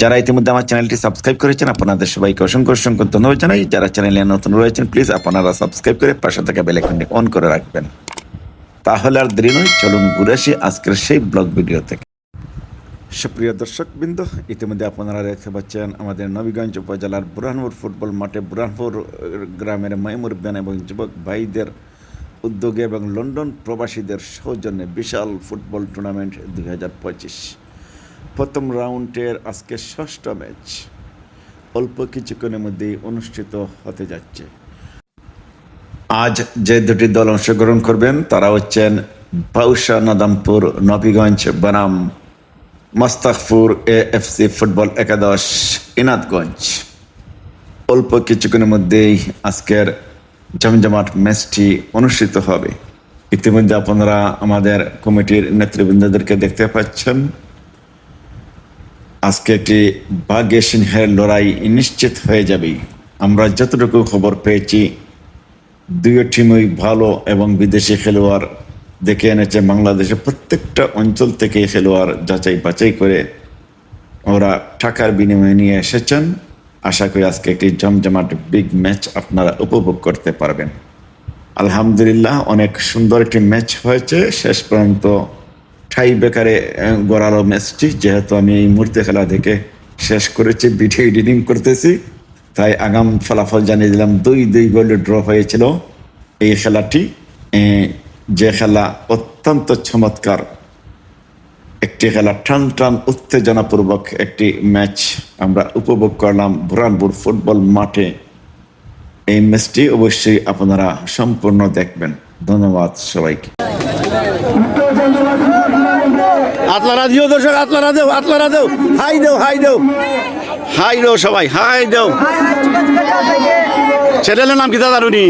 যারা ইতিমধ্যে আমার চ্যানেলটি সাবস্ক্রাইব করেছেন, আপনাদের সবাইকে অসংখ্য অসংখ্য ধন্যবাদ জানাই। যারা চ্যানেলে নতুন রয়েছেন প্লিজ আপনারা সাবস্ক্রাইব করে পাশে থাকা বেলাইকনটি অন করে রাখবেন। তাহলে আর দেরি নয়, চলুন ঘুরে আসি আজকের সেই ব্লগ ভিডিও থেকে। সুপ্রিয় দর্শক বৃন্দ ইতিমধ্যে আপনারা দেখতে পাচ্ছেন আমাদের নবীগঞ্জ উপজেলার বুরহানপুর ফুটবল মাঠে বুরহানপুর গ্রামের মাইমুরবেন এবং যুবক ভাইদের উদ্যোগে এবং লন্ডন প্রবাসীদের সৌজন্যে বিশাল ফুটবল টুর্নামেন্ট দুই হাজার পঁচিশ। প্রথম রাউন্ডের আজকে ষষ্ঠ ম্যাচ। অল্প কিছুক্ষণের মধ্যেই অনুষ্ঠিত হতে যাচ্ছে। আজ যে দুটি দল অংশগ্রহণ করবেন, তারা হচ্ছেন বাউসা নাদামপুর, নবীগঞ্জ, বনাম মস্তাকপুর এ এফসি ফুটবল একাদশ ইনাদগঞ্জ অল্প কিছুক্ষণের মধ্যেই আজকের জমজমাট ম্যাচটি অনুষ্ঠিত হবে। ইতিমধ্যে আপনারা আমাদের কমিটির নেতৃবৃন্দদেরকে দেখতে পাচ্ছেন। আজকে একটি বাঘে সিংহের লড়াই নিশ্চিত হয়ে যাবে। আমরা যতটুকু খবর পেয়েছি, দুই টিমই ভালো এবং বিদেশি খেলোয়াড় দেখে এনেছে বাংলাদেশের প্রত্যেকটা অঞ্চল থেকে খেলোয়াড় যাচাই বাছাই করে ওরা টাকার বিনিময়ে নিয়ে এসেছেন। আশা করি আজকে একটি জমজমাট বিগ ম্যাচ আপনারা উপভোগ করতে পারবেন। আলহামদুলিল্লাহ, অনেক সুন্দর একটি ম্যাচ হয়েছে। শেষ পর্যন্ত ঠাই বেকারে গড়ালো ম্যাচটি। যেহেতু আমি এই মুহূর্তে খেলা দেখে শেষ করেছি ভিডিও এডিটিং করতেছি, তাই আগাম ফলাফল জানিয়ে দিলাম, দুই দুই গোলে ড্র হয়েছিল এই খেলাটি। যে খেলা অত্যন্ত চমৎকার, একটি খেলা টান টান উত্তেজনাপূর্বক একটি ম্যাচ আমরা উপভোগ করলাম বুরানপুর ফুটবল মাঠে। এই ম্যাচটি অবশ্যই আপনারা সম্পূর্ণ দেখবেন। ধন্যবাদ সবাইকে। আতলারা দিও দর্শক আতলারা দেও আতলারা দেও হাই দেও হাই দেও। হাই দেও সবাই, হাই দেও। চ্যানেলের নাম কি দাদা রুনি?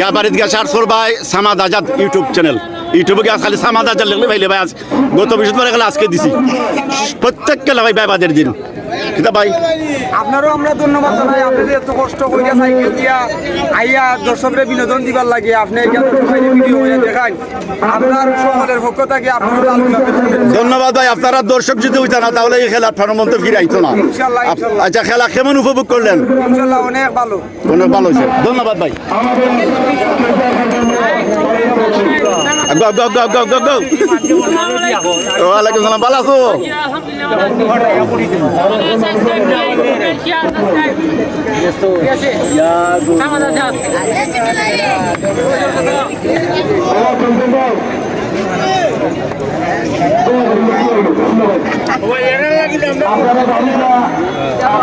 গা বাড়িতে গা সার সর ভাই সামাদ আজাদ ইউটিউব চ্যানেল। ইউটিউবে গিয়ে খালি সামাদ আজাদ লিখলে ভাইলে ভাই আজ গত বৃহস্পতিবার আজকে দিছি। প্রত্যেককে ভাই বাদের দিন। কিতা ভাই? আপনারও আমরা ধন্যবাদ জানাই। আপনি যে এত কষ্ট করিয়া সাইকেল দিয়া আইয়া দর্শকরে বিনোদন দিবার লাগে আপনি ভিডিও হয়ে দেখান। আপনার সকলের পক্ষ থেকে আপনার ধন্যবাদ ভাই আপনারা দর্শক যদি হইতা না তাহলে এই খেলা ফার্মন্ত ফিরাইতো না। ইনশাল্লাহ, আপ- ইনশাল্লাহ। আচ্ছা খেলা কেমন উপভোগ করলেন? অনেক ভালো। অনেক ভালো হয়েছে। ধন্যবাদ ভাই। ওয়ালাইকুম সালাম ভালো আছো?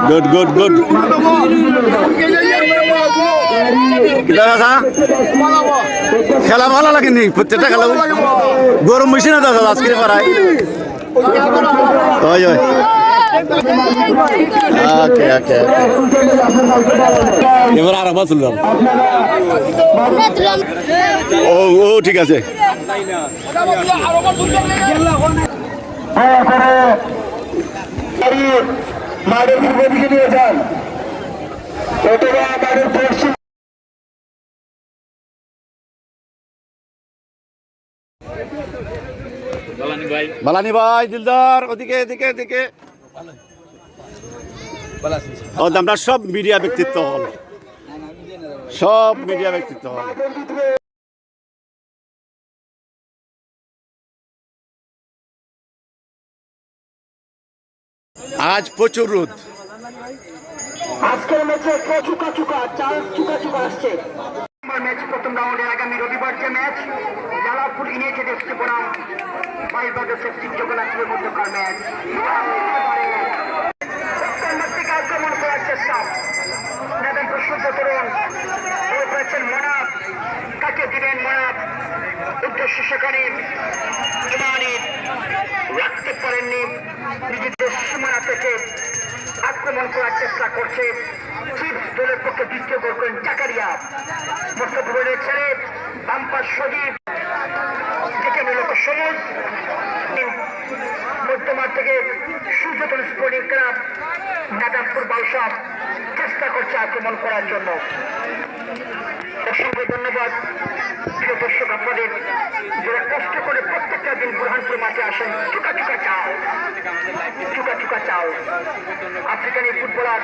গুড গুড গুড দাদা খেলা ভালো লাগেনি, প্রত্যেকটা খেলা গরম বেশি না দাদা আজকে পারায় ওই ওই। ওকে ওকে এবার আর আবার তুললাম। ও ও ঠিক আছে। মাঠের পূর্ব দিকে নিয়ে যান অথবা মাঠের পশ্চিম বালানি ভাই দিলদার ওদিকে এদিকে এদিকে। আমরা সব মিডিয়া ব্যক্তিত্ব হল। সব মিডিয়া ব্যক্তিত্ব হল। আজ প্রচুর রোদ। আজকের ম্যাচে চুকা চুকা, চার চুকা চুকা আসছে। ম্যাচ, প্রথম রাউন্ডের আগামী রবিবার যে ম্যাচ জালালপুর ইউনাইটেড এফসি বনাম বাইশ বাজার সিং মধ্যকার ম্যাচ। আক্রমণ করার চেষ্টা। নেবেন প্রশ্ন তরুণ ওই করেছেন মনাফ কাকে দিলেন মনাফ উদ্দেশ্য সেখানে ইমানির রাখতে পারেননি। নিজেদের সীমানা থেকে আক্রমণ করার চেষ্টা করছে দলের পক্ষে দ্বিতীয় গোল করেন চাকারিয়া মোস্তফা বলের ছেড়ে বাম্পার সজীব। থেকে মূলত সবুজ। মধ্যমার থেকে সূর্যতন স্পোর্টিং ক্লাব নাদামপুর বাউসাব চেষ্টা করছে আক্রমণ করার জন্য। অসংখ্য ধন্যবাদ। প্রিয় দর্শক, আপনাদের যারা কষ্ট করে প্রত্যেকটা দিন বুরহানপুর মাঠে আসেন, চুকা চুকা চাও, চুকা চুকা চাও। আফ্রিকান এই ফুটবলার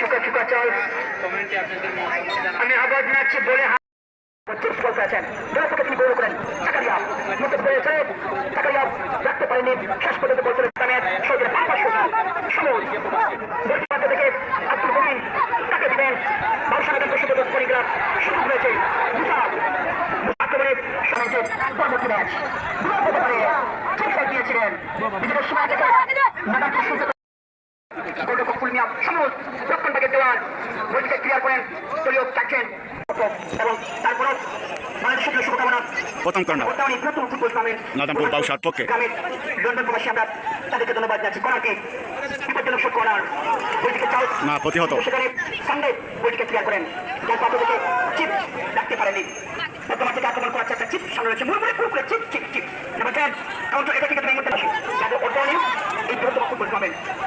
চুকা চুকা চাও। আমি আবার নাচছি বলে পক্ষে তিনি গোল করেন। চাকারিয়া মতো পেয়েছে। চাকারিয়া রাখতে পারেনি। শেষ পর্যন্ত বলছিল ইসলামের সৌদের পাপা সবুজ বলতে থেকে আব্দুল মুমিন তাকে দিবেন বাউসানা ব্যাংক সুযোগ পরিগ্রাফ সুযোগ রয়েছে বিশাল আক্রমণে সমাজের পরবর্তী ম্যাচ দূর হতে পারে ঠিক দিয়েছিলেন নিজেদের সময় থেকে নানান সুযোগ গোলরক্ষক ফুলমিয়া সবুজ রক্ষণ থেকে দেওয়ান বইটিকে ক্লিয়ার করেন দলীয় চাচ্ছেন এবং তারপরও শুভকামনা। প্রথম কর্নার নাদামপুর বাউসার পক্ষে। না, প্রতিহত।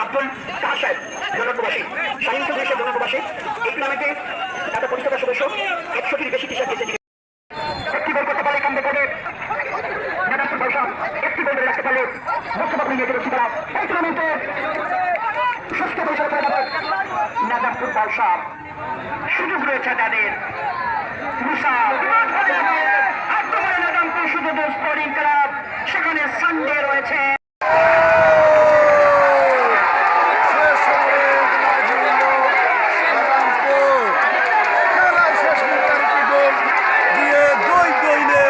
আব্দুল কাহার সাহেব প্রবাসী শাহিন চৌধুরী সাহেব লন্ডন এই টুর্নামেন্টে তাদের পরিষদের সদস্য একশোটির বেশি শার্ট দিয়েছে একটি বল করতে পারে কান্দে করে নাদামপুর বৈশাখ একটি বল ধরে রাখতে পারলে তারা এই টুর্নামেন্টে ক্লাব সেখানে সানডে রয়েছে শেষ হবে রামপুর খেলায় শেষ মুহূর্তে একটি গোল দিয়ে দুই দুইলে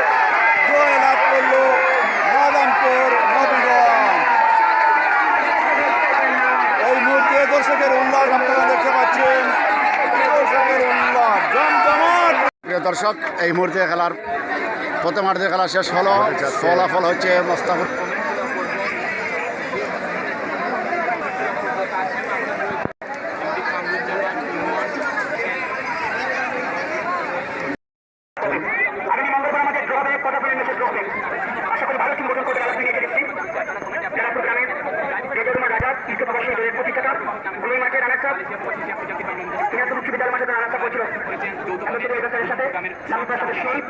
জয় লাভ করল রামপুর নবীগঞ্জ এই মুহূর্তে দর্শকের উল্লাস আপনারা দেখতে পাচ্ছেন দর্শকের উল্লাস জমজমাট প্রিয় দর্শক এই মুহূর্তে খেলার প্রথমার্ধে খেলা শেষ হলো। ফলাফল হচ্ছে মোস্তাফুর Fechou.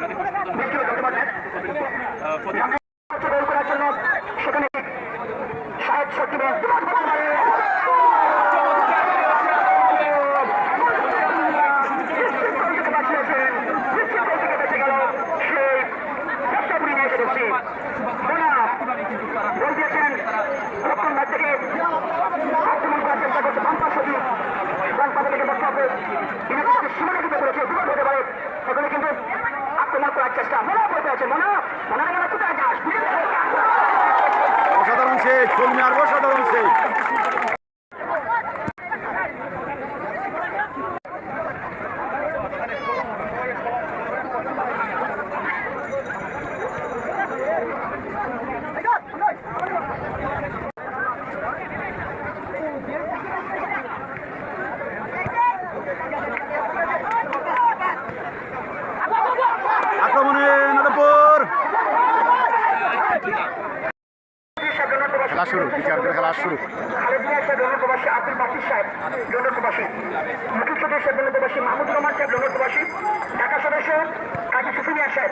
আছে মনে মনে কোথায় যাস অসাধারণ শেষ খুলনার অসাধারণ শেষ আক্রমণে নাদপুর খেলা শুরু, বিচারকের খেলা শুরু। সাহেব লন্ডন সাহেব লন্ডন মাহমুদুর রহমান সাহেব লন্ডন ঢাকা সদস্য কাজী সুফিনিয়া সাহেব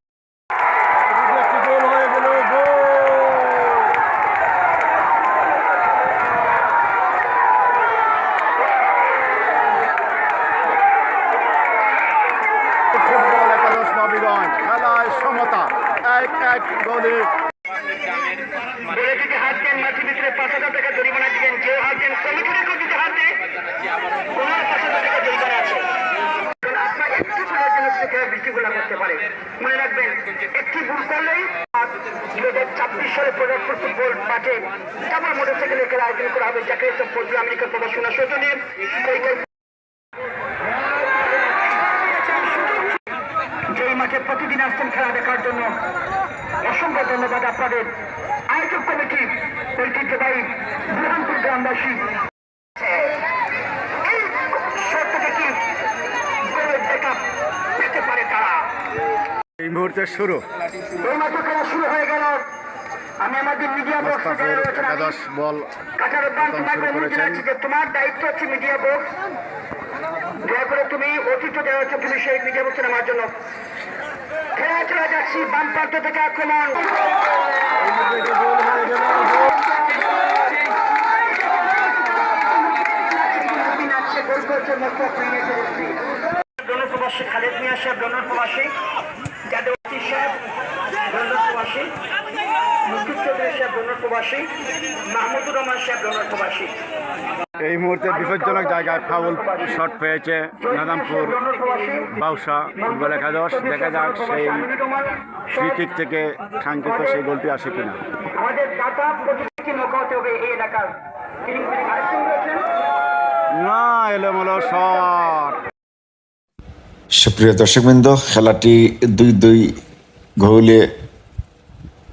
মাঠে ডাবল মোটরসাইকেলের খেলা আয়োজন করা হবে যাকে পশ্চিম আমেরিকার প্রদর্শনা মাঠে প্রতিদিন আসছেন খেলা দেখার জন্য। অসংখ্য ধন্যবাদ আপনাদের। আয়োজক কমিটি ঐতিহ্যবাহী বুরহানপুর গ্রামবাসী। এই মুহূর্তে শুরু। এই মাত্র খেলা শুরু হয়ে গেল। আমি আমাদের মিডিয়া বক্স একাদশ বল দান করেছেন। তোমার দায়িত্ব হচ্ছে মিডিয়া বক্স দয়া করে তুমি অতিথ্য দেওয়া হচ্ছে তুমি সেই মিডিয়া বক্সে নামার জন্য। খেলা চলে যাচ্ছি বাম প্রান্ত থেকে আক্রমণ। প্রবাসী খালেদ মিয়া সাহেব ডোনার প্রবাসী যাদব সাহেব ডোনার প্রবাসী মুকুট চৌধুরী সাহেব ডোনার প্রবাসী মাহমুদুর রহমান সাহেব ডোনার এই মুহূর্তে বিপজ্জনক জায়গায় ফাউল শট পেয়েছে নাদামপুর বাউসা ফুটবল একাদশ। দেখা যাক সেই ফ্রি কিক থেকে কাঙ্ক্ষিত সেই গোলটি আসে কিনা। আমাদের দাতা প্রতিটি নৌকাতে হবে এই এলাকার। তিনি আরেকজন রয়েছেন। না এলোমেলো শট সুপ্রিয় দর্শকবৃন্দ খেলাটি দুই দুই গোলে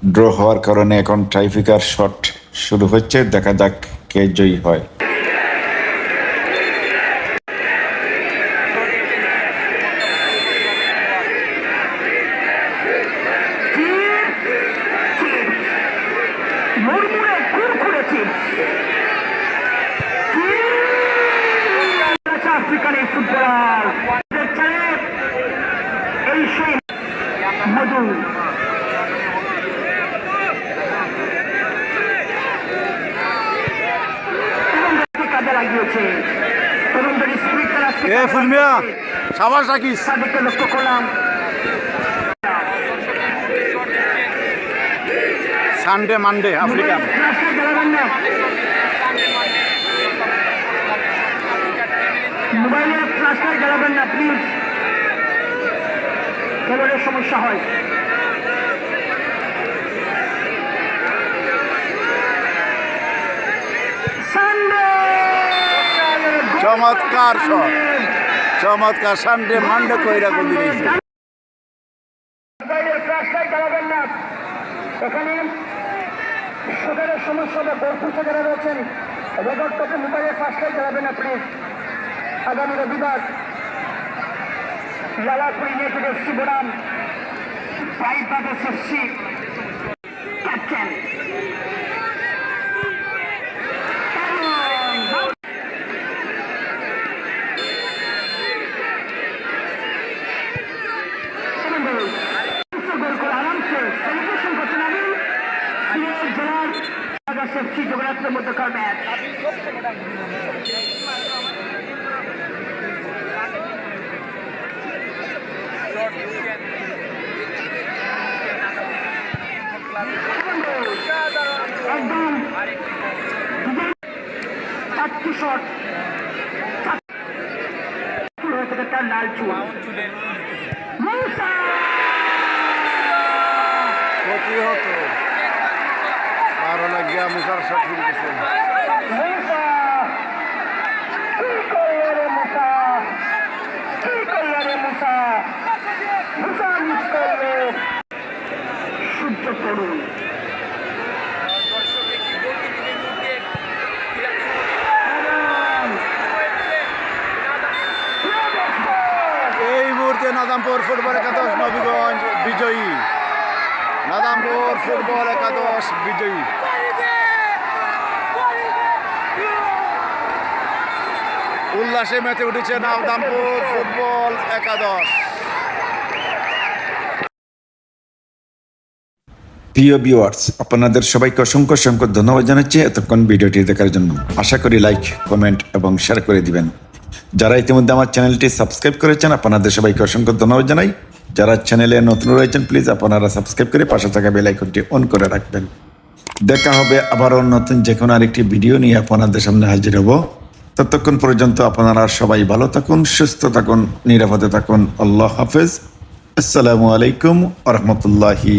ড্র হওয়ার কারণে এখন ট্রাইফিকার শট শুরু হচ্ছে দেখা যাক কে জয়ী হয় আফ্রিকান এই ফুটবলার দেখছেন এই সেই মধু কাজে লাগিয়েছে তরুণদের স্পিড এ ফুলমিয়া সাবাস রাখিস। লক্ষ্য করলাম। সানডে মানডে আফ্রিকান দাঁড়াবেন না জ্বালাবেন প্লিজ। সমস্যা হয়। সানডে! চমৎকার শট। চমৎকার সানডে মানডে কইরা গোল দিয়েছে। মোবাইলের ফ্লাশলাইট জ্বালাবেন না এখানে সুগারের সমস্যা বা বরফুসে রয়েছেন, রেকর্ড করতে মোবাইলের ফ্লাশলাইট জ্বালাবেন না প্লিজ আগামী রবিবার লালাপুরি নেটেড এফসি বনাম five brothers FC captain goal করে আরামসে সেলিব্রেশন করছেন আমি সিলেট জেলার ব্রাদার্স এফসি জগন্নাথের মধ্যকার ম্যাচ একদম চারটি শট শুরু হয়ে থেকে তার লাল চুল মুসা প্রতিহত আর হলো গিয়া মুখার শট শুরু করছে মুসা কি করল রে মুসা কি করল রে মুসা মুসা মিস করল সূর্য তরুণ এই মুহূর্তে নাদামপুর ফুটবল একাদশ নবীগঞ্জ বিজয়ী। নাদামপুর ফুটবল একাদশ বিজয়ী। উল্লাসে মেতে উঠেছে নাদামপুর ফুটবল একাদশ। প্রিয় ভিউয়ার্স আপনাদের সবাইকে অসংখ্য অসংখ্য ধন্যবাদ জানাচ্ছি এতক্ষণ ভিডিওটি দেখার জন্য। আশা করি লাইক কমেন্ট এবং শেয়ার করে দিবেন। যারা ইতিমধ্যে আমার চ্যানেলটি সাবস্ক্রাইব করেছেন, আপনাদের সবাইকে অসংখ্য ধন্যবাদ জানাই। যারা চ্যানেলে নতুন রয়েছেন, প্লিজ আপনারা সাবস্ক্রাইব করে পাশে থাকা বেল আইকনটি অন করে রাখবেন। দেখা হবে আবারও নতুন যে কোনো আরেকটি ভিডিও নিয়ে আপনাদের সামনে হাজির হব। ততক্ষণ পর্যন্ত আপনারা সবাই ভালো থাকুন, সুস্থ থাকুন, নিরাপদে থাকুন। আল্লাহ হাফেজ। আসসালামু আলাইকুম আ রহমতুল্লাহি